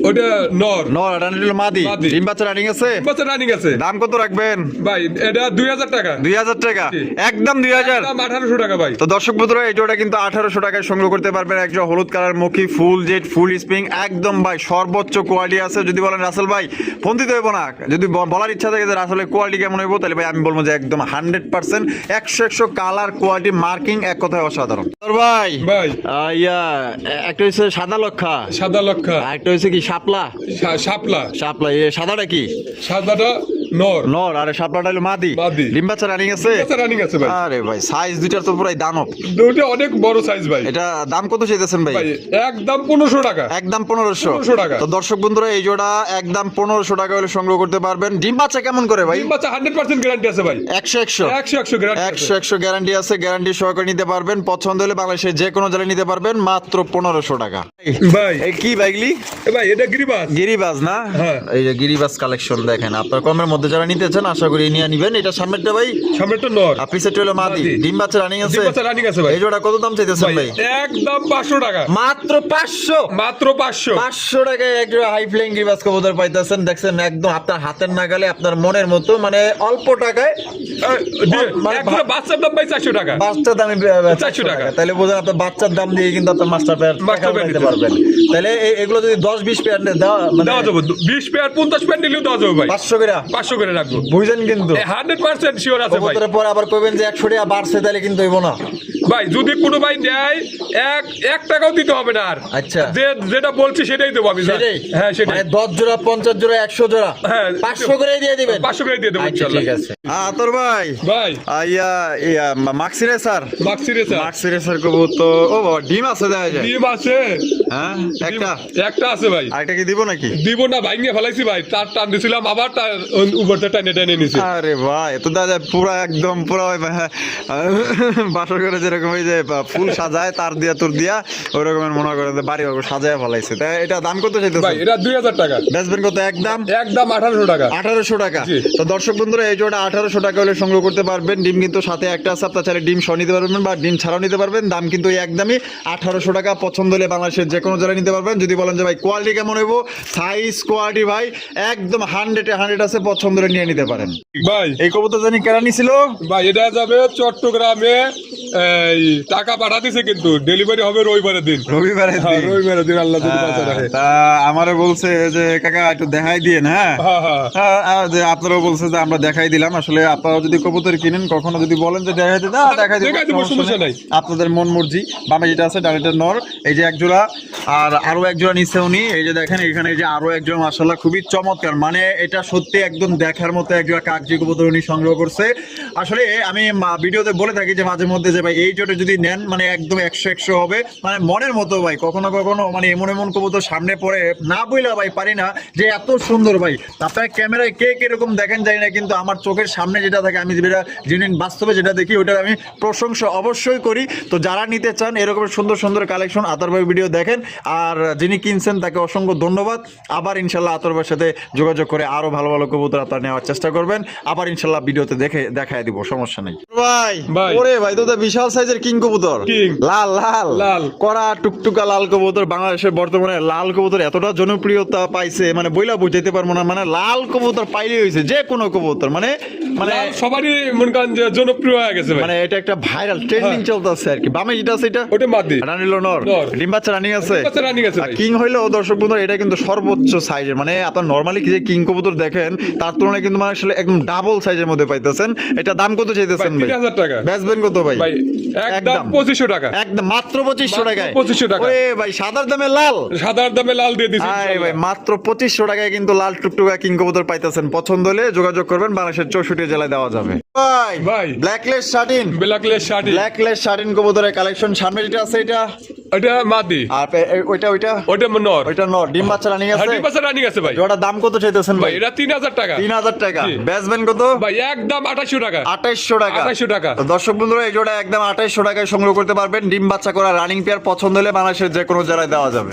ওটা নর। নর এটা হলো মাদি। মাদি। ডিম বাচ্চা রানিং আছে? বাচ্চা রানিং আছে। দাম কত রাখবেন? ভাই এটা দুই হাজার টাকা। দুই হাজার টাকা? একদম দুই হাজার? দাম আঠারোশো টাকা ভাই। তো দর্শক বন্ধুরা এই জোড়া কিন্তু আঠারোশো টাকায় সংগ্রহ করতে পারবেন। একজন হলুদ কালার মুখী ফুল জেট ফুল স্প্রিং একদম ভাই সর্বোচ্চ কোয়ালিটি আছে। যদি বলেন রাসেল ভাই ফোন দিতে হইব না। যদি বলার ইচ্ছা থাকে যে রাসেলের কোয়ালিটি কেমন হইব তাহলে ভাই আমি বলব যে একদম হান্ড্রেড পার্সেন্ট একশো একশো কালার কোয়ালিটি মার্কিং এক কথায় অসাধারণ। ভাই ভাই। ইয়া একটা হচ্ছে সাদা লক্ষা। সাদা লক্ষা। আর একটা হচ্ছে কি শাপলা? শাপলা। শাপলা এ সাদাটা কি? সাদাটা নর। নর আর শাপলাটা হলো মাদি। মাদি। ডিম বাচ্চা রানিং আছে? রানিং আছে ভাই। আরে ভাই সাইজ দুইটার তো পুরাই দানব। দুটো অনেক বড় সাইজ ভাই। এটা দাম কত চাইতেছেন ভাই? একদম পনেরোশো টাকা। একদম পনেরোশো। 1500 টাকা। তো দর্শক বন্ধুরা এই জোড়া একদম পনেরোশো টাকা হলে সংগ্রহ করতে পারবেন। ডিম বাচ্চা কেমন করে ভাই? ডিম বাচ্চা হান্ড্রেড পার্সেন্ট গ্যারান্টি আছে ভাই। একশো একশো। একশো একশো গ্যারান্টি একশো একশো গ্যারান্টি আছে গ্যারান্টি সহকারে নিতে পারবেন। পছন্দ হলে বাংলাদেশের যে কোনো জেলায় নিতে পারবেন মাত্র পনেরোশো টাকা। ভাই। কি এ ভাই এটা গিরিবাস গিরিবাজ। না। এই যে গিরিবাজ কালেকশন দেখেন আপনার কমের মধ্যে মধ্যে যারা নিতে চান আশা করি নিয়ে নিবেন। এটা সামনেরটা ভাই সামনেটা নর। আর পিছেরটা হলো মাদি। মাদি। ডিম বাচ্চা রানিং আছে? বাচ্চা running আছে ভাই। এই জোড়া কত দাম চাইতেছেন ভাই ভাই? একদম পাঁচশো টাকা। মাত্র পাঁচশো? মাত্র পাঁচশো। পাঁচশো টাকায় একটা হাই ফ্লাইং গিরিবাস কবুতর পাইতেছেন। দেখছেন একদম আপনার হাতের নাগালে আপনার মনের মতো মানে অল্প টাকায়। বাচ্চার দাম ভাই টাকা। বাচ্চার দামে চারশো টাকা। টাকা। তাহলে বোঝেন আপনার বাচ্চার দাম দিয়ে কিন্তু আপনার মাস্টার পেয়ার পারবেন তাহলে এগুলো যদি দশ বিশ পেয়ার দেওয়া মানে দেওয়া যাবে। বিশ পেয়ার পঞ্চাশ পেয়ার নিলেও দেওয়া যাবে ভাই। পাঁচশো করে। পাঁচশো করে রাখব। বুঝছেন কিন্তু। হান্ড্রেড পার্সেন্ট শিওর আছে ভাই। কবুতরের আবার কইবেন যে একশো টাকা বাড়ছে তাহলে কিন্তু হইব না। ভাই যদি কোনো ভাই নেয় এক এক টাকাও দিতে হবে না আর। আচ্ছা। যে যেটা বলছি সেটাই দেবো আমি সেটাই? হ্যাঁ সেটাই। মানে দশ জোড়া পঞ্চাশ জোড়া একশো জোড়া। হ্যাঁ, পাঁচশো করে দিয়ে দিবেন? পাঁচশো করে দিয়ে দেবো আচ্ছা ঠিক আছে। আতর ভাই। ভাই। আইয়া ইয়া মাক্সিরে স্যার মাক্সিরে স্যার মাক্সিরে স্যার কবুতর। ও বাবা ডিম আছে যায় ডিম আছে। হ্যাঁ একটা? একটা আছে ভাই। আরেকটা কি দিব নাকি? দিব না ভাইঙ্গে ফেলাইছি ভাই। তার টান দিছিলাম আবার টানে টানে নিছি। আরে ভাই তো দাদা পুরা একদম পুরা বাসর করে যেরকম ওই যে ফুল সাজায় তার দিয়া তোর দিয়া ওই রকমের মনে করে বাড়ি বাড়ি সাজায় ফলাইছে। তাই এটা দাম কত ভাই এটা দুই হাজার টাকা। বেচবেন কত? একদম একদম আঠারোশো টাকা। আঠারোশো টাকা। তো দর্শক বন্ধুরা এই জোড়া আঠারোশো টাকা হলে সংগ্রহ করতে পারবেন। ডিম কিন্তু সাথে একটা আছে আপনার চাইলে ডিম সহ নিতে পারবেন বা ডিম ছাড়াও নিতে পারবেন। দাম কিন্তু একদমই আঠারোশো টাকা। পছন্দ হলে বাংলাদেশের যে কোনো জায়গায় নিতে পারবেন। যদি বলেন যে ভাই কোয়ালিটি কেমন হইব? সাইজ কোয়ালিটি ভাই একদম হান্ড্রেডে হান্ড্রেড আছে পছন্দ হলে নিয়ে নিতে পারেন। ভাই। এই কবুতর জানি কেনা নিছিল? ভাই এটা যাবে চট্টগ্রামে এই টাকা পাঠাতেছে কিন্তু ডেলিভারি হবে রবিবারের দিন। রবিবারে হ্যাঁ রবিবারের দিন আল্লাহ যদি বাঁচা রাখে। তা আমারে বলছে যে কাকা একটু দেখাই দিন হ্যাঁ? হ্যাঁ হ্যাঁ যে আপনারাও বলছে যে আমরা দেখাই দিলাম। আসলে আপনারা যদি কবুতর কিনেন কখনো যদি বলেন যে দেখাই দিতে দেখাই দিব সমস্যা নাই। আপনাদের মন মর্জি। বামে যেটা আছে ডানেটা নর এই যে এক জোড়া আর আরও এক জোড়া নিচ্ছে উনি। এই যে দেখেন এখানে এই যে আরও এক জোড়া খুবই চমৎকার। মানে এটা সত্যি একদম দেখার মতো এক জোড়া কাকজি কবুতর উনি সংগ্রহ করছে। আসলে আমি ভিডিওতে বলে থাকি যে মাঝে মধ্যে যে ভাই এই জোটে যদি নেন মানে একদম একশো একশো হবে। মানে মনের মতো ভাই কখনো কখনো মানে এমন এমন কবুতর সামনে পড়ে না বইলা ভাই পারি না যে এত সুন্দর ভাই। আপনার ক্যামেরায় কে কীরকম দেখেন জানি না কিন্তু আমার চোখের সামনে যেটা থাকে আমি যেটা যিনি বাস্তবে যেটা দেখি ওটার আমি প্রশংসা অবশ্যই করি। তো যারা নিতে চান এরকম সুন্দর সুন্দর কালেকশন আতরভাই ভিডিও দেখেন আর যিনি কিনছেন তাকে অসংখ্য ধন্যবাদ। আবার ইনশাল্লাহ আতরভাইয়ের সাথে যোগাযোগ করে আরও ভালো ভালো কবুতর আপনারা নেওয়ার চেষ্টা করবেন। আবার ইনশাল্লাহ ভিডিওতে দেখে দেখায় দিব সমস্যা নেই। ভাই ভাই। ওরে ভাই তো তো বিশাল সাইজের কিং কবুতর। লাল লাল। লাল। কড়া টুকটুকা লাল কবুতর। বাংলাদেশের বর্তমানে লাল কবুতর এতটা জনপ্রিয়তা পাইছে মানে বইলা বুঝাইতে পারব না মানে লাল কবুতর পাইলে হয়েছে যে কোনো কবুতর মানে মানে সবারই মনে করেন যে জনপ্রিয় হয়ে গেছে মানে এটা একটা ভাইরাল ট্রেন্ডিং চলতেছে আর কি। বামে যেটা আছে এটা? ওটা মাদি রানিল নর। ডিম বাচ্চা রানিং আছে। বাচ্চা আছে কিং হইল দর্শক বন্ধু এটা কিন্তু সর্বোচ্চ সাইজের মানে আপনার নরমালি যে কিং কবুতর দেখেন তার তুলনায় কিন্তু মানে আসলে একদম ডাবল সাইজের মধ্যে পাইতেছেন। এটা দাম কত চাইতেছেন ভাই? তিন হাজার টাকা। বেচবেন কত ভাই? ভাই একদম পঁচিশশো টাকা। একদম মাত্র পঁচিশশো টাকায়। পঁচিশশো টাকা। ওরে ভাই সাদার দামে লাল। সাদার দামে লাল দিয়ে দিচ্ছি আরে ভাই মাত্র পঁচিশশো টাকায় কিন্তু লাল টুকটুকা কিং কবুতর পাইতেছেন। পছন্দ হলে যোগাযোগ করবেন বাংলাদেশের চৌষট্টি জেলায় দেওয়া যাবে। ভাই ভাই। ব্ল্যাকলেস শার্টিন। ব্ল্যাকলেস শার্টি ব্ল্যাকলেস শার্টিন কবুতরের কালেকশন সামনে যেটা আছে এটা? ওটা মাদি। আর এ- ওইটা ওইটা? নর ওইটা নর। ডিম বাচ্চা রানিং আছে? হান্ড্রেড পার্সেন্ট রানিং আছে ভাই। ওটা দাম কত চাইতেছেন ভাই এটা তিন হাজার টাকা। তিন হাজার টাকা। জি। বেচবেন কত? ভাই একদম আঠাশশো টাকা। আঠাইশশো টাকা। 2800 টাকা। তো দর্শক বন্ধুরা এই জোড়া একদম আঠাইশশো টাকায় সংগ্রহ করতে পারবেন। ডিম বাচ্চা করা রানিং পেয়ার পছন্দ হলে বাংলাদেশের যে কোনো জেলায় দেওয়া যাবে।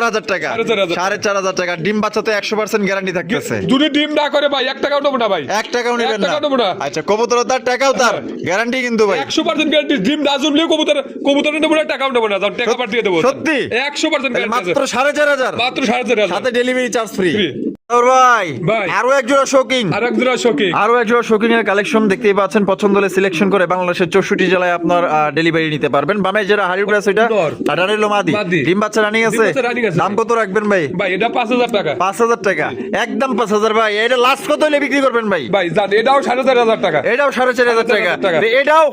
চার হাজার টাকা। সাড়ে চার হাজার টাকা। ডিম বাচ্চা একশো পার্সেন্ট গ্যারান্টি থাকতেছে। যদি ডিম না করে ভাই এক টাকাও নেব না ভাই। এক টাকাও নেবেন না। আচ্ছা কবুতর তার টাকাও তার। গ্যারান্টি কিন্তু ভাই। একশো পার্সেন্ট গ্যারান্টি ডিম না জমলেও কবুতর কবুতর নেব না টাকাও নেব না। টাকা পাঠ দেবো সত্যি? একশো পার্সেন্ট মাত্র সাড়ে চার হাজার। মাত্র সাড়ে চার হাজার। সাথে ডেলিভারি চার্জ ফ্রি। ভাই ভাই। আরও এক জোড়া শোকিং আর এক জোড়া শোকে আরও এক জোড়া শৌখিন এর কালেকশন দেখতেই পাচ্ছেন। পছন্দ হলে সিলেকশন করে বাংলাদেশের চৌষট্টি জেলায় আপনার ডেলিভারি নিতে পারবেন। বামে যেটা হারিউ গ্রাস ওইটা নর। আটারিলো মাদি। মাদি। ডিম বাচ্চা রানিং আছে? ডিম বাচ্চা running আছে। দাম কত রাখবেন ভাই? ভাই এটা পাঁচ হাজার টাকা। পাঁচ হাজার টাকা। একদম পাঁচ হাজার ভাই। এটা লাস্ট কত হলে বিক্রি করবেন ভাই? ভাই এটাও সাড়ে চার হাজার টাকা। এটাও সাড়ে চার হাজার টাকা। এটাও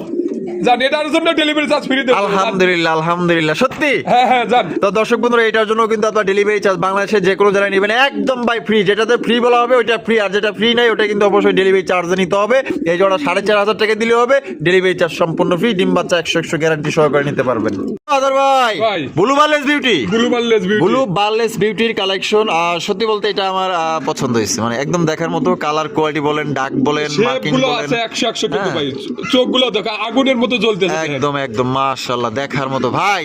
জান এটার জন্য ডেলিভারি চার্জ ফ্রি দেবো। আলহামদুলিল্লাহ আলহামদুলিল্লাহ। সত্যি? হ্যাঁ হ্যাঁ জান তো দর্শক বন্ধুরা এটার জন্য কিন্তু আপনার ডেলিভারি চার্জ বাংলাদেশে যে কোনো জায়গায় নেবেন একদম বাই ফ্রি যেটাতে ফ্রি বলা হবে ওইটা ফ্রি আর যেটা ফ্রি নাই ওটা কিন্তু অবশ্যই ডেলিভারি চার্জ নিতে হবে। এই জোড়া সাড়ে চার হাজার টাকা দিলে হবে ডেলিভারি চার্জ সম্পূর্ণ ফ্রি ডিম বাচ্চা একশো একশো গ্যারান্টি সহকারে নিতে পারবেন। Blue barless beauty blue barless blue barless বিউটির collection সত্যি বলতে এটা আমার পছন্দ হয়েছে। মানে একদম দেখার মতো কালার কোয়ালিটি বলেন ডাক বলেন মার্কিং বলেন। আছে একশো একশো কিন্তু। ভাই। চোখ দেখো আগুনের মতো জ্বলতেছে একদম একদম মাশাআল্লাহ দেখার মতো। ভাই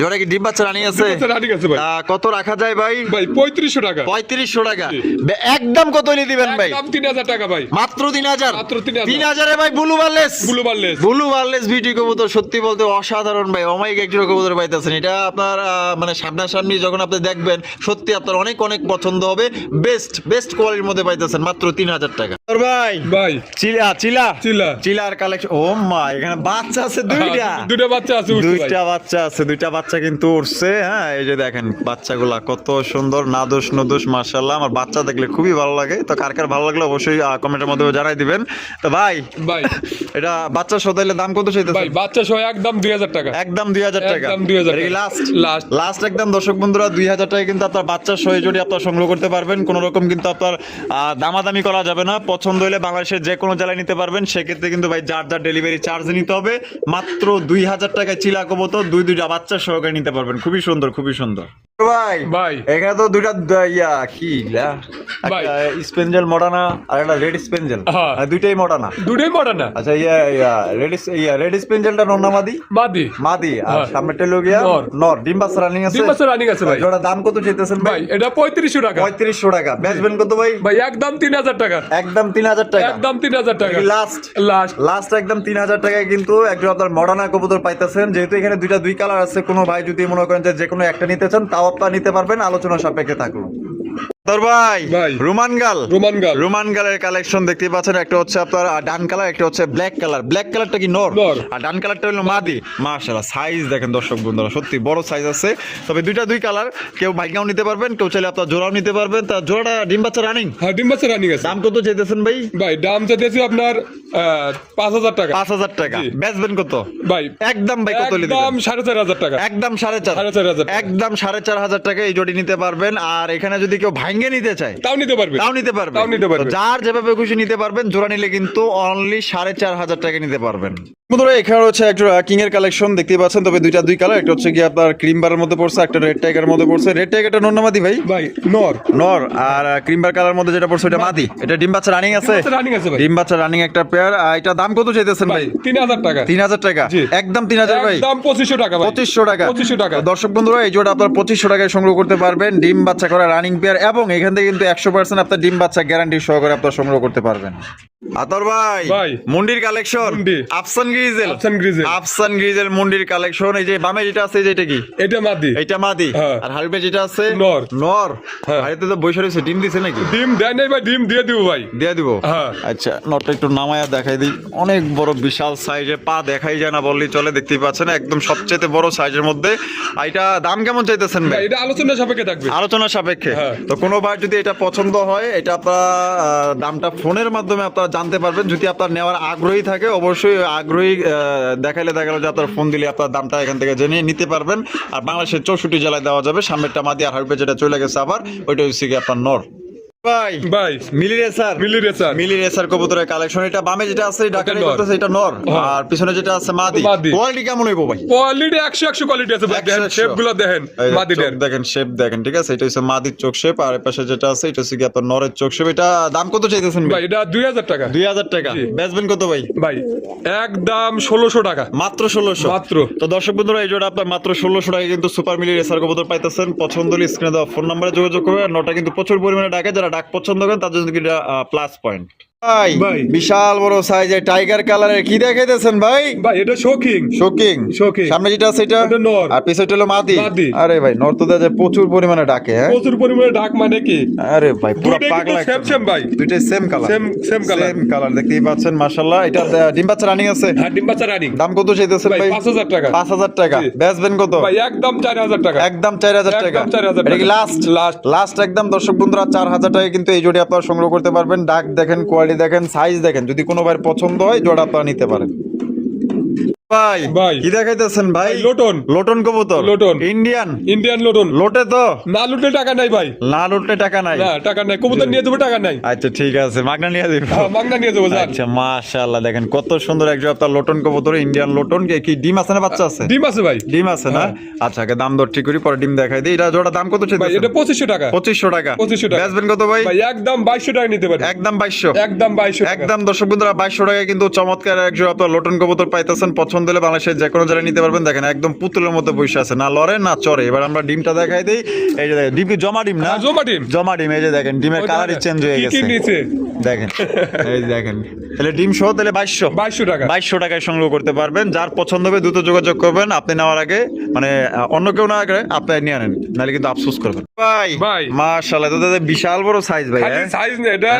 জোড়া কি ডিম বাচ্চা রানি আছে? রানিং আছে ভাই। কত রাখা যায় ভাই? ভাই পঁয়ত্রিশশো টাকা। পঁয়ত্রিশশো টাকা। একদম কত দিবেন ভাই? একদম টাকা ভাই। মাত্র তিন হাজার? মাত্র 3,000 তিন হাজারে ভাই blue barless blue barless blue barless beauty কবুতর সত্যি বলতে অসাধারণ ভাই। অমাইক একটি কবুতর পাইতেছেন এটা আপনার মানে সামনাসামনি যখন আপনি দেখবেন সত্যি আপনার অনেক অনেক পছন্দ হবে। বেস্ট বেস্ট কোয়ালিটির মধ্যে পাইতেছেন মাত্র তিন হাজার টাকা। ভাই? ভাই। চিলা চিলা? চিলা। চিলার কালেকশন ও মা এখানে বাচ্চা আছে দুইটা। বাচ্চা আছে দুইটা বাচ্চা আছে দুইটা বাচ্চা কিন্তু উঠছে হ্যাঁ? এই যে দেখেন বাচ্চাগুলা কত সুন্দর নাদোষ নদোষ মার্শাল্লাহ আমার বাচ্চা দেখলে খুবই ভালো লাগে। তো কার কার ভালো লাগলে অবশ্যই কমেন্টের মধ্যে জানাই দিবেন। তো ভাই ভাই। এটা বাচ্চা সদাইলে দাম কত চাইতেছে ভাই বাচ্চা সহ একদম দুই হাজার টাকা। একদম দুই হাজার টাকা একদম 2000 টাকা। লাস্ট। লাস্ট একদম দর্শক বন্ধুরা দুই হাজার টাকা কিন্তু আপনার বাচ্চার সহ যদি আপনার সংগ্রহ করতে পারবেন। কোনো রকম কিন্তু আপনার দামাদামি করা যাবে না। পছন্দ হলে বাংলাদেশের যে কোনো জেলায় নিতে পারবেন। সেক্ষেত্রে কিন্তু ভাই যার যার ডেলিভারি চার্জ নিতে হবে মাত্র দুই হাজার টাকায় চিলা কবতো দুই দুইটা বাচ্চা সহকারে নিতে পারবেন। খুবই সুন্দর খুবই সুন্দর। ভাই ভাই। এখানে তো দুইটা ইয়া কি ভাই। স্পেঞ্জেল মডানা আর একটা রেড স্পেঞ্জেল হ্যাঁ। দুইটাই মডানা। দুটোই মডার্ন না আচ্ছা ইয়া ইয়া রেড ইয়া রেড স্পেঞ্জেলটা নন্নামাদি বাদি মাদি? আর হ্যাঁ। সামনেটা হলো গিয়া নর। ডিম রানিং আছে। রানিং আছে ভাই। জোড়া দাম কত চাইতেছেন ভাই? এটা পঁয়ত্রিশশো টাকা। পঁয়ত্রিশশো টাকা। বেচবেন কত ভাই? ভাই একদম তিন হাজার টাকা। একদম তিন হাজার টাকা। একদম তিন হাজার টাকা। লাস্ট লাস্ট লাস্ট একদম তিন হাজার টাকায় কিন্তু একজন আপনার মডার্না কবুতর পাইতেছেন। যেহেতু এখানে দুইটা দুই কালার আছে কোনো ভাই যদি মনে করেন যে কোনো একটা নিতে চান তাও নিতে পারবেন আলোচনা সাপেক্ষে ভাই। রোমান গাল। রোমান গাল। রোমান গালের কালেকশন দেখতে পাচ্ছেন একটা হচ্ছে আপনার ডান কালার একটা হচ্ছে ব্ল্যাক কালার ব্ল্যাক কালারটা কি নর? নর। আর ডান কালারটা হলো মাদি। মাশাআল্লাহ সাইজ দেখেন দর্শক বন্ধুরা সত্যি বড় সাইজ আছে। তবে দুইটা দুই কালার কেউ ভাইগাও নিতে পারবেন কেউ চাইলে আপনার জোড়াও নিতে পারবেন। তার জোড়াটা ডিম বাচ্চা রানিং হ্যাঁ ডিম বাচ্চা রানিং আছে। দাম কত চাইতেছেন ভাই? ভাই দাম চাইতেছি আপনার পাঁচ হাজার টাকা। পাঁচ হাজার টাকা। জি। বেচবেন কত? ভাই একদম ভাই কত একদম সাড়ে চার হাজার টাকা। একদম সাড়ে চার হাজার একদম সাড়ে চার হাজার টাকা এই জোড়ি নিতে পারবেন। আর এখানে যদি কেউ ভাঙ্গে নিতে চাই তাও নিতে পারবে। তাও নিতে পারবে। তাও নিতে পারবে। যার যেভাবে খুশি নিতে পারবেন জোড়া নিলে কিন্তু অনলি সাড়ে চার হাজার টাকা নিতে পারবেন। বন্ধুরা এখানে হচ্ছে একটা কিং এর কালেকশন দেখতে পাচ্ছেন। তবে দুইটা দুই কালার একটা হচ্ছে কি আপনার ক্রিম বারের মধ্যে পড়ছে একটা রেড টাইগার মধ্যে পড়ছে। রেড টাইগারটা নন্নামাদি ভাই? ভাই নর। নর আর ক্রিম বার কালার মধ্যে যেটা পড়ছে ওটা মাদি। এটা ডিম বাচ্চা রানিং আছে? রানিং আছে ভাই। ডিম বাচ্চা রানিং একটা পেয়ার আর এটা দাম কত চাইতেছেন ভাই ভাই? তিন হাজার টাকা। তিন হাজার টাকা? একদম তিন হাজার ভাই। একদম পঁচিশশো টাকা ভাই। পঁচিশশো টাকা। পঁচিশশো টাকা। তো দর্শক বন্ধুরা এই জোড়া আপনার পঁচিশশো টাকায় সংগ্রহ করতে পারবেন। ডিম বাচ্চা করা রানিং পেয়ার এবং এখান থেকে কিন্তু একশো পার্সেন্ট আপনার ডিম বাচ্চা গ্যারান্টি সহকারে আপনার সংগ্রহ করতে পারবেন। আতর ভাই ভাই। মুন্ডির কালেকশন আফসান গ্রিজেল আফসান গ্রিজেল। আফসান গ্রিজেল মুন্ডির কালেকশন এই যে বামে যেটা আছে যেটা কি এটা মাদি এইটা মাদি হ্যাঁ। আর হারিবে যেটা আছে নর। নর হ্যাঁ। তো বৈশাখ রয়েছে ডিম দিছে নাকি ডিম দেয় নাই ভাই ডিম দিয়ে দিব ভাই দিয়ে দিব হ্যাঁ। আচ্ছা নটটা একটু নামায়া দেখাই দিই অনেক বড় বিশাল সাইজে পা দেখাই যায় না বললেই চলে দেখতেই পাচ্ছেন একদম সবচেয়ে বড় সাইজের মধ্যে আর এটা দাম কেমন চাইতেছেন ভাই ভাই এটা আলোচনা সাপেক্ষে থাকবে আলোচনা সাপেক্ষে। তো কোনো বার যদি এটা পছন্দ হয় এটা আপনারা দামটা ফোনের মাধ্যমে আপনারা জানতে পারবেন, যদি আপনার নেওয়ার আগ্রহী থাকে, অবশ্যই আগ্রহী দেখাইলে দেখাল যে আপনার ফোন দিলে আপনার দামটা এখান থেকে জেনে নিতে পারবেন। আর বাংলাদেশের চৌষট্টি জেলায় দেওয়া যাবে, সামনেরটা মাদি আর হারবে যেটা চলে গেছে আবার, ওইটা হচ্ছে আপনার নর। ভাই। ভাই। Mealy racer mealy racer mealy racer কবুতরের কালেকশন এটা বামে যেটা আছে ডাকারি করতেছে এটা নর। হ্যাঁ। আর পিছনে যেটা আছে মাদি। কোয়ালিটি কেমন হইব ভাই? কোয়ালিটি একশো একশো কোয়ালিটি আছে ভাই। দেখেন শেপগুলো দেখেন। মাদি দেখেন। শেপ দেখেন ঠিক আছে? এটা হচ্ছে মাদির চোখ শেপ আর পাশে যেটা আছে এটা হচ্ছে কি আপনার নরের চোখ শেপ এটা দাম কত চাইতেছেন ভাই? এটা দুই হাজার টাকা। দুই হাজার টাকা। বেচবেন কত ভাই? ভাই একদম ষোলোশো টাকা। মাত্র ষোলোশো। মাত্র। তো দর্শক বন্ধুরা এই জোড়া আপনার মাত্র ষোলোশো টাকা কিন্তু সুপার মিলি রেসার কবুতর পাইতেছেন। পছন্দ হলে স্ক্রিনে দেওয়া ফোন নাম্বারে যোগাযোগ করবে নটা কিন্তু প্রচুর পরিমাণে ডাকে যারা ডাক পছন্দ করেন তার জন্য কিন্তু প্লাস পয়েন্ট ভাই। বিশাল বড় সাইজের টাইগার কালারের কি দেখাইতেছেন ভাই? ভাই এটা শোকিং শোকিং শোকিং। সামনে যেটা আছে এটা? এটা নর। আর পিছনে হলো মাদি। আরে ভাই নর তো দেখা প্রচুর পরিমাণে ডাকে হ্যাঁ? প্রচুর পরিমাণে ডাক মানে কি? আরে ভাই পুরো পাগলা same same ভাই। Same colour Same- same colour। Same colour দেখতেই পাচ্ছেন মাশাআল্লাহ। এটা ডিম বাচ্চা রানিং আছে? হ্যাঁ ডিম বাচ্চা রানিং দাম কত চাইতেছেন ভাই ভাই? পাঁচ হাজার টাকা। পাঁচ হাজার টাকা। বেচবেন কত? ভাই একদম চার হাজার টাকা। একদম চার হাজার টাকা। এটা কি টাকা। লাস্ট লাস্ট একদম দর্শক বন্ধুরা চার হাজার টাকা কিন্তু এই জোড়ি আপনারা সংগ্রহ করতে পারবেন। ডাক দেখেন কোয়ালিটি দেখেন সাইজ দেখেন যদি কোনো পছন্দ হয় জোড়া আপনারা নিতে পারেন। ভাই ভাই। কি দেখাইতেছেন ভাই? লোটন। লোটন কবুতর? লোটন। ইন্ডিয়ান? ইন্ডিয়ান লোটন। লোটে তো? না লুটলে টাকা নাই ভাই। না লুটলে টাকা নাই? না টাকা নাই। কবুতর নিয়ে যাব টাকা নাই। আচ্ছা ঠিক আছে মাগনা নিয়ে দিব হ্যাঁ, মাগনা নিয়ে যান। আচ্ছা মাশাআল্লাহ দেখেন কত সুন্দর আপনার লোটন কবুতর ইন্ডিয়ান লোটন। কি- ডিম আছে না বাচ্চা আছে? ডিম আছে ভাই। ডিম আছে না? আচ্ছা আগে দাম দর ঠিক করি পরে ডিম দেখাই দিই। এটা জোড়া দাম কত ভাই এটা পঁচিশশো টাকা। পঁচিশশো টাকা। 2500 টাকা। বেচবেন কত ভাই? ভাই একদম বাইশশো টাকা নিতে পারি। একদম বাইশশো। একদম বাইশশো টাকা। একদম দর্শক বন্ধুরা বাইশশো টাকায় কিন্তু চমৎকার একজন আপনার লোটন কবুতর পাইতেছেন। পছন্দ হলে বাংলাদেশের যে কোনো জায়গায় নিতে পারবেন। দেখেন একদম পুতুলের মতো বসে আছে। না লড়ে না চড়ে। এবার আমরা ডিমটা দেখাই দিই। এই যে দেখেন ডিম কি জমা ডিম না? হ্যাঁ, জমা ডিম। জমা ডিম এই যে দেখেন ডিমের কালারই চেঞ্জ হয়ে গেছে। নিচে? দেখেন এই যে দেখেন। তাহলে ডিম সহ তাহলে বাইশশো। বাইশশো টাকা। বাইশশো টাকায় সংগ্রহ করতে পারবেন। যার পছন্দ হবে দ্রুত যোগাযোগ করবেন। আপনি নেওয়ার আগে মানে অন্য কেউ না আগে আপনি নিয়ে আনেন নাহলে কিন্তু আফসোস করবেন। ভাই ভাই। মাশাআল্লাহ তো দাদা বিশাল বড় সাইজ ভাই খালি হ্যাঁ? সাইজ না এটা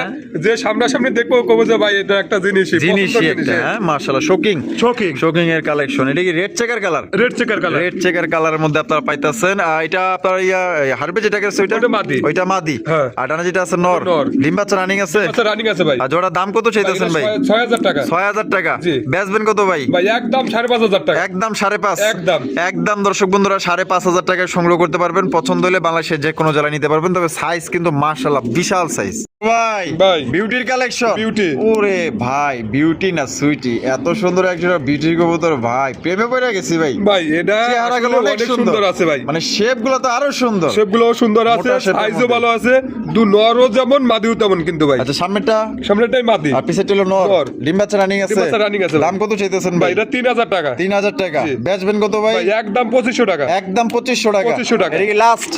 যে সামনাসামনি দেখব কবো যে ভাই এটা একটা জিনিস জিনিস একটা হ্যাঁ? মাশাআল্লাহ শোকিং শোকিং শোকিং এর কালেকশন এটা কি red checker colour red checker colour red checker কালারের মধ্যে আপনারা পাইতাছেন। এটা আপনার ইয়া হারবে যেটা গেছে ওইটা? মাদি। ওইটা মাদি। হ্যাঁ। আর ডানা যেটা আছে নর। ডিম বাচ্চা রানিং আছে? আচ্ছা রানিং আছে ভাই। আর জোড়া দাম কত চাইতেছেন ভাই? ছয় হাজার টাকা। ছয় হাজার টাকা। জি। বেচবেন কত ভাই? ভাই একদম সাড়ে পাঁচ হাজার টাকা। একদম সাড়ে পাঁচ। একদম। একদম দর্শক বন্ধুরা সাড়ে পাঁচ হাজার টাকায় সংগ্রহ করতে পারবেন। পছন্দ হলে বাংলাদেশের যে কোনো জেলায় নিতে পারবেন। তবে সাইজ কিন্তু মার্শাল্লাহ বিশাল সাইজ ভাই ভাই। বিউটির কালেকশন Beauty। ওরে ভাই বিউটি না সুইটি এত সুন্দর একজন বিউটির কবুতর ভাই প্রেমে পড়ে গেছি ভাই। ভাই এটা চেহারাগুলো অনেক সুন্দর। আছে ভাই। মানে শেপগুলো তো আরও সুন্দর। সেগুলো সুন্দর আছে সাইজও ভালো আছে। দু নরও যেমন মাদিও তেমন কিন্তু ভাই। আচ্ছা সামনেটা সামনেটাই মাদি। আর হলো নর। নর। ডিম বাচ্চা রানিং আছে। বাচ্চা running আছে দাম কত চাইতেছেন ভাই এটা তিন হাজার টাকা। তিন হাজার টাকা। বেচবেন কত ভাই? একদম পঁচিশশো টাকা। একদম পঁচিশশো টাকা। 2500 টাকা। এটা কি লাস্ট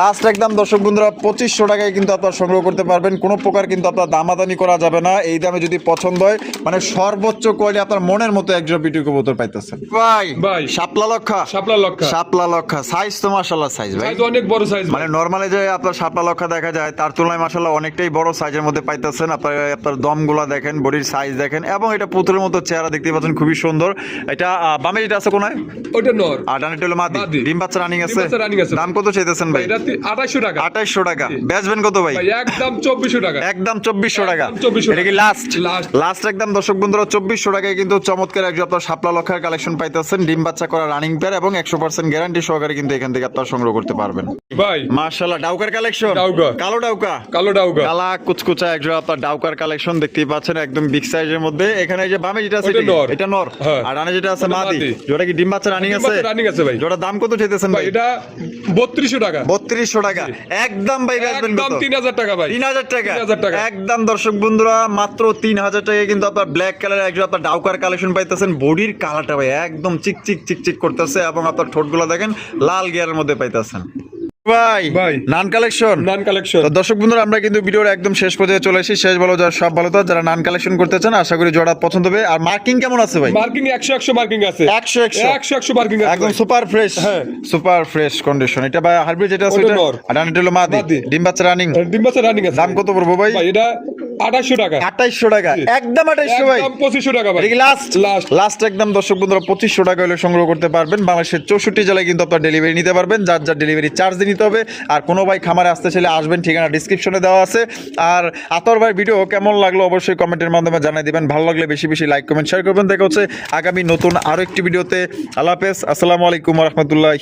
লাস্ট একদম দর্শক বন্ধুরা পঁচিশশো টাকায় কিন্তু আপনার সংগ্রহ করতে পারবেন। কোনো প্রকার কিন্তু আপনার দামাদানি করা যাবে না। এই দামে যদি পছন্দ হয় মানে সর্বোচ্চ কোয়ালিটি আপনার মনের মতো একজন বিটু কবুতর পাইতেছেন। ভাই ভাই। শাপলা লক্ষা। শাপলা লক্ষা। শাপলা লক্ষা সাইজ তো মাশাল্লাহ সাইজ ভাই। সাইজ অনেক বড় সাইজ মানে নর্মালি যে আপনার শাপলা লক্ষা দেখা যায় তার তুলনায় মাসাল্লাহ অনেকটাই বড় সাইজের মধ্যে পাইতেছেন। আপনার আপনার দমগুলা দেখেন বডির সাইজ দেখেন এবং এটা পুতুলের মতো চেহারা দেখতে পাচ্ছেন খুবই সুন্দর। এটা বামে যেটা আছে কোনায়? ওইটা নর। আর ডানেটা হলো মাদি। ডিম বাচ্চা রানিং আছে। বাচ্চা running আছে। দাম কত চাইতেছেন ভাই? এটা আঠাশশো টাকা। আঠাইশশো টাকা। বেচবেন কত ভাই? ভাই একদম চব্বিশশো টাকা। একদম চব্বিশশো টাকা। এটা কি লাস্ট লাস্ট একদম দর্শক বন্ধুরা চব্বিশশো টাকায় কিন্তু চমৎকার একজন আপনার শাপলা লক্ষার কালেকশন পাইতেছেন ডিম বাচ্চা করা রানিং পেয়ার এবং একশো পার্সেন্ট গ্যারান্টি সহকারে কিন্তু এখান থেকে আপনার সংগ্রহ করতে পারবেন। ভাই। মার্শাল্লাহ ডাউকার কালেকশন কালো ডাউকা? কালো ডাউগা কালা কুচকুচা একজন আপনার ডাউকার কালেকশন দেখতেই পাচ্ছেন একদম বিগ সাইজের মধ্যে। এখানে এই যে বামে যেটা আছে এটা নর। হ্যাঁ। আর ডানে যেটা আছে মাদি। যেটা কি ডিম বাচ্চা রানিং আছে? running আছে ভাই। যেটা দাম কত চাইতেছেন ভাই এটা বত্রিশশো টাকা। বত্রিশশো টাকা। একদম ভাই বেচবেন একদম কত? তিন হাজার টাকা ভাই। তিন হাজার টাকা। 3000 টাকা। একদম দর্শক বন্ধুরা মাত্র তিন হাজার টাকায় কিন্তু আপনার ব্ল্যাক কালার একজন আপনার ডাউকার কালেকশন পাইতেছেন। বডির কালারটা ভাই একদম চিক চিক চিক চিক করতেছে এবং আপনার ঠোঁটগুলো দেখেন লাল গিয়ারের মধ্যে পাইতেছেন। ভাই ভাই। Nun collection. Nun collection. দর্শক বন্ধুরা আমরা কিন্তু ভিডিওর একদম শেষ পর্যায়ে চলে এসেছি। শেষ ভালো যার সব ভালো তো যারা নান কালেকশন করতে চান আশা করি জোড়া পছন্দ হবে। আর মার্কিং কেমন আছে ভাই? মার্কিং একশো একশো মার্কিং আছে। মার্কিং আছে একদম সুপার ফ্রেশ। হ্যাঁ। সুপার ফ্রেশ কন্ডিশন এটা ভাই যেটা আছে আর ডানটা হলো মাদি। ডিম বাচ্চা রানিং ডিম বাচ্চা রানিং আছে। দাম কত পড়ব ভাই? ভাই এটা আঠাশশো টাকা। টাকা। একদম আঠাইশশো ভাই। পঁচিশশো টাকা ভাই। লাস্ট লাস্ট লাস্ট একদম দর্শক বন্ধুরা পঁচিশশো টাকা হলে সংগ্রহ করতে পারবেন। বাংলাদেশের চৌষট্টি জেলায় কিন্তু আপনার ডেলিভারি নিতে পারবেন। যার যার ডেলিভারি চার্জ নিতে হবে। আর কোনো ভাই খামারে আসতে চাইলে আসবেন ঠিকানা ডিসক্রিপশনে দেওয়া আছে। আর আতর ভাই ভিডিও কেমন লাগল অবশ্যই কমেন্টের মাধ্যমে জানিয়ে দিবেন। ভালো লাগলে বেশি বেশি লাইক কমেন্ট শেয়ার করবেন। দেখা হচ্ছে আগামী নতুন আরও একটি ভিডিওতে আল্লাহ হাফেজ। আসসালামু আলাইকুম রহমতুল্লাহ